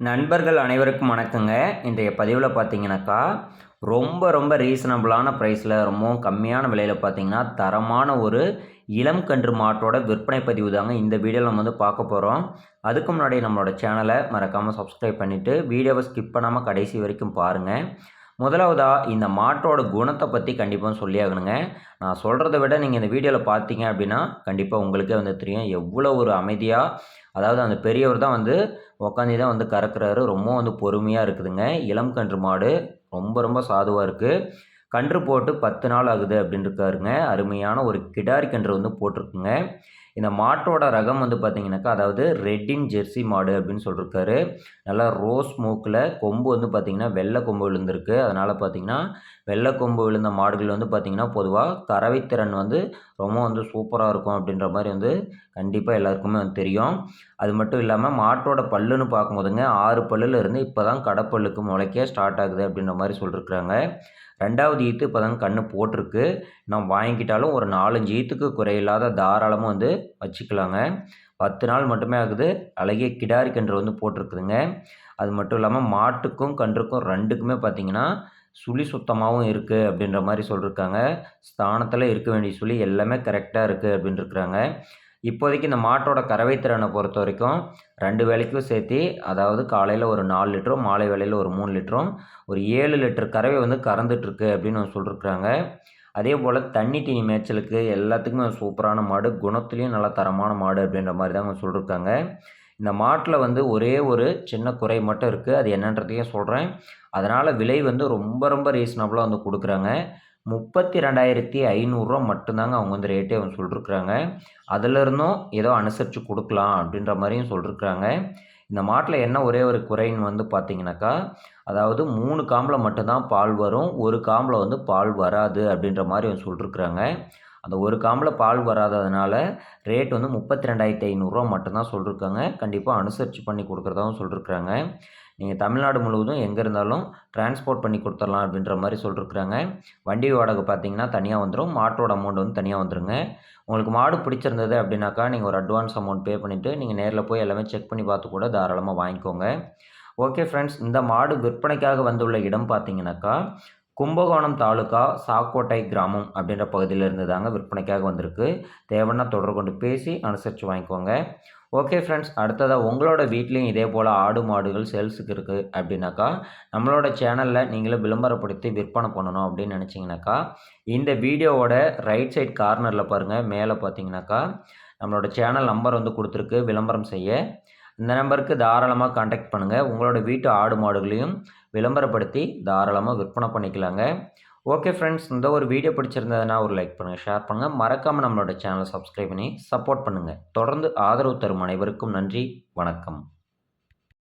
நண்பர்கள் அனைவருக்கும் வணக்கங்க. இன்றைய பதிவில் பார்த்தீங்கன்னாக்கா ரொம்ப ரொம்ப ரீசனபிளான ப்ரைஸில் ரொம்பவும் கம்மியான விலையில் பார்த்தீங்கன்னா தரமான ஒரு இளம் கன்று மாட்டோட விற்பனை பதிவு தாங்க இந்த வீடியோவில் நம்ம வந்து பார்க்க போகிறோம் அதுக்கு முன்னாடி நம்மளோட சேனலை மறக்காமல் சப்ஸ்கிரைப் பண்ணிவிட்டு வீடியோவை ஸ்கிப் பண்ணாமல் கடைசி வரைக்கும் பாருங்கள் முதலாவதாக இந்த மாட்டோட குணத்தை பற்றி கண்டிப்பாக சொல்லி ஆகணுங்க. நான் சொல்கிறத விட நீங்கள் இந்த வீடியோவில் பார்த்தீங்க அப்படின்னா கண்டிப்பாக உங்களுக்கே வந்து தெரியும். எவ்வளோ ஒரு அமைதியாக அதாவது அந்த பெரியவர் தான் வந்து உக்காந்து தான் வந்து கறக்குறாரு. ரொம்ப வந்து பொறுமையாக இருக்குதுங்க. இளம் கன்று மாடு. ரொம்ப ரொம்ப சாதுவாக இருக்குது கன்று போட்டு பத்து நாள் ஆகுது அப்படின்னு இருக்காருங்க அருமையான ஒரு கிடாரி கன்று வந்து போட்டிருக்குங்க. இந்த மாட்டோட ரகம் வந்து பார்த்திங்கனாக்கா அதாவது ரெட்டின் ஜெர்சி மாடு அப்படின்னு சொல்லியிருக்காரு நல்லா ரோஸ் மூக்கில் கொம்பு வந்து பார்த்திங்கன்னா வெள்ளை கொம்பு விழுந்திருக்கு. அதனால் பார்த்திங்கன்னா வெள்ளை கொம்பு விழுந்த மாடுகள் வந்து பார்த்திங்கன்னா பொதுவாக கறவைத்திறன் வந்து ரொம்ப வந்து சூப்பராக இருக்கும் அப்படின்ற மாதிரி வந்து கண்டிப்பாக எல்லாருக்குமே வந்து தெரியும். அது மட்டும் இல்லாமல் மாட்டோட பல்லுன்னு பார்க்கும்போதுங்க ஆறு பல்லில் இருந்து இப்போ தான் கடப்பல்லுக்கு முளைக்க ஸ்டார்ட் ஆகுது அப்படின்ற மாதிரி சொல்லியிருக்கிறாங்க ரெண்டாவது ஈத்து இப்போ தான் கன்று போட்டிருக்கு. நான் வாங்கிக்கிட்டாலும் ஒரு நாலஞ்சு ஈத்துக்கு குறையில்லாத தாராளமாக வந்து வச்சுக்கலாங்க. பத்து நாள் மட்டுமே ஆகுது. அழகிய கிடாரி கன்று வந்து போட்டிருக்குதுங்க. அது மட்டும் இல்லாமல் மாட்டுக்கும் கன்றுக்கும் ரெண்டுக்குமே பார்த்திங்கன்னா சுழி சுத்தமாகவும் இருக்குது அப்படின்ற மாதிரி சொல்லியிருக்காங்க ஸ்தானத்தில் இருக்க வேண்டிய சுழி எல்லாமே கரெக்டாக இருக்குது அப்படின்ட்டுருக்குறாங்க இப்போதைக்கு இந்த மாட்டோட கறவை திறனை பொறுத்த வரைக்கும் ரெண்டு வேலைக்கும் சேர்த்து அதாவது காலையில் ஒரு நாலு லிட்டரும் மாலை வேலையில் ஒரு மூணு லிட்டரும் ஒரு ஏழு லிட்டர் கறவை வந்து கறந்துட்டுருக்கு அப்படின்னு சொல்லியிருக்கிறாங்க அதே போல் தண்ணி தீனி மேய்ச்சலுக்கு எல்லாத்துக்குமே சூப்பரான மாடு. குணத்துலேயும் நல்லா தரமான மாடு அப்படின்ற மாதிரி தான் சொல்லியிருக்காங்க இந்த மாட்டில் வந்து ஒரே ஒரு சின்ன குறை மட்டும் இருக்குது அது என்னன்றதையும் சொல்கிறேன் அதனால் விலை வந்து ரொம்ப ரொம்ப ரீசனபுளாக வந்து கொடுக்குறாங்க. முப்பத்தி ரெண்டாயிரத்தி ஐநூறுரூவா மட்டும்தாங்க அவங்க வந்து ரேட்டே அவங்க சொல்லிருக்குறாங்க. அதிலிருந்தும் ஏதோ அனுசரித்து கொடுக்கலாம் அப்படின்ற மாதிரியும் சொல்லிருக்குறாங்க. இந்த மாட்டில் என்ன ஒரே ஒரு குறைன்னு வந்து பார்த்தீங்கன்னாக்கா அதாவது மூணு காம்பில் மட்டும்தான் பால் வரும் ஒரு காம்பில் வந்து பால் வராது அப்படின்ற மாதிரி வந்து சொல்லிருக்குறாங்க. அந்த ஒரு காம்பில் பால் வராததுனால ரேட் வந்து முப்பத்தி ரெண்டாயிரத்தி ஐநூறுரூவா மட்டும்தான் சொல்லியிருக்காங்க கண்டிப்பாக அனுசரித்து பண்ணி கொடுக்குறதாகவும் சொல்லியிருக்கிறாங்க நீங்கள் தமிழ்நாடு முழுவதும் எங்கே இருந்தாலும் டிரான்ஸ்போர்ட் பண்ணி கொடுத்துடலாம் அப்படின்ற மாதிரி சொல்லிருக்குறாங்க. வண்டி வாடகை பார்த்தீங்கன்னா தனியாக வந்துடும் மாட்டோட அமௌண்ட் வந்து தனியாக வந்துடுங்க உங்களுக்கு மாடு பிடிச்சிருந்தது அப்படின்னாக்கா நீங்கள் ஒரு அட்வான்ஸ் அமௌண்ட் பே பண்ணிவிட்டு நீங்கள் நேரில் போய் எல்லாமே செக் பண்ணி பார்த்து கூட தாராளமாக வாங்கிக்கோங்க. ஓகே ஃப்ரெண்ட்ஸ் இந்த மாடு விற்பனைக்காக வந்துள்ள இடம் பார்த்தீங்கன்னாக்கா கும்பகோணம் தாலுக்கா சாக்கோட்டை கிராமம் அப்படின்ற பகுதியிலிருந்து தாங்க விற்பனைக்காக வந்திருக்கு. தேவைன்னா தொடர்பு கொண்டு பேசி அனுசரித்து வாங்கிக்கோங்க. ஓகே ஃப்ரெண்ட்ஸ் அடுத்ததாக உங்களோட வீட்லேயும் இதே போல் ஆடு மாடுகள் சேல்ஸுக்கு இருக்குது அப்படின்னாக்கா நம்மளோட சேனலில் நீங்களும் விளம்பரப்படுத்தி விற்பனை பண்ணணும் அப்படின்னு நினச்சிங்கனாக்கா இந்த வீடியோவோட ரைட் சைட் கார்னரில் பாருங்கள் மேலே பார்த்தீங்கன்னாக்கா நம்மளோட சேனல் நம்பர் வந்து கொடுத்துருக்கு விளம்பரம் செய்ய. இந்த நம்பருக்கு தாராளமாக காண்டாக்ட் பண்ணுங்கள் உங்களோட வீட்டு ஆடு மாடுகளையும் விளம்பரப்படுத்தி தாராளமாக விற்பனை பண்ணிக்கலாங்க. ஓகே ஃப்ரெண்ட்ஸ் இந்த ஒரு வீடியோ பிடிச்சிருந்ததுன்னா ஒரு லைக் பண்ணுங்கள் ஷேர் பண்ணுங்கள் மறக்காமல் நம்மளோட சேனலை சப்ஸ்கிரைப் பண்ணி சப்போர்ட் பண்ணுங்கள் தொடர்ந்து ஆதரவு தரும் அனைவருக்கும் நன்றி வணக்கம்.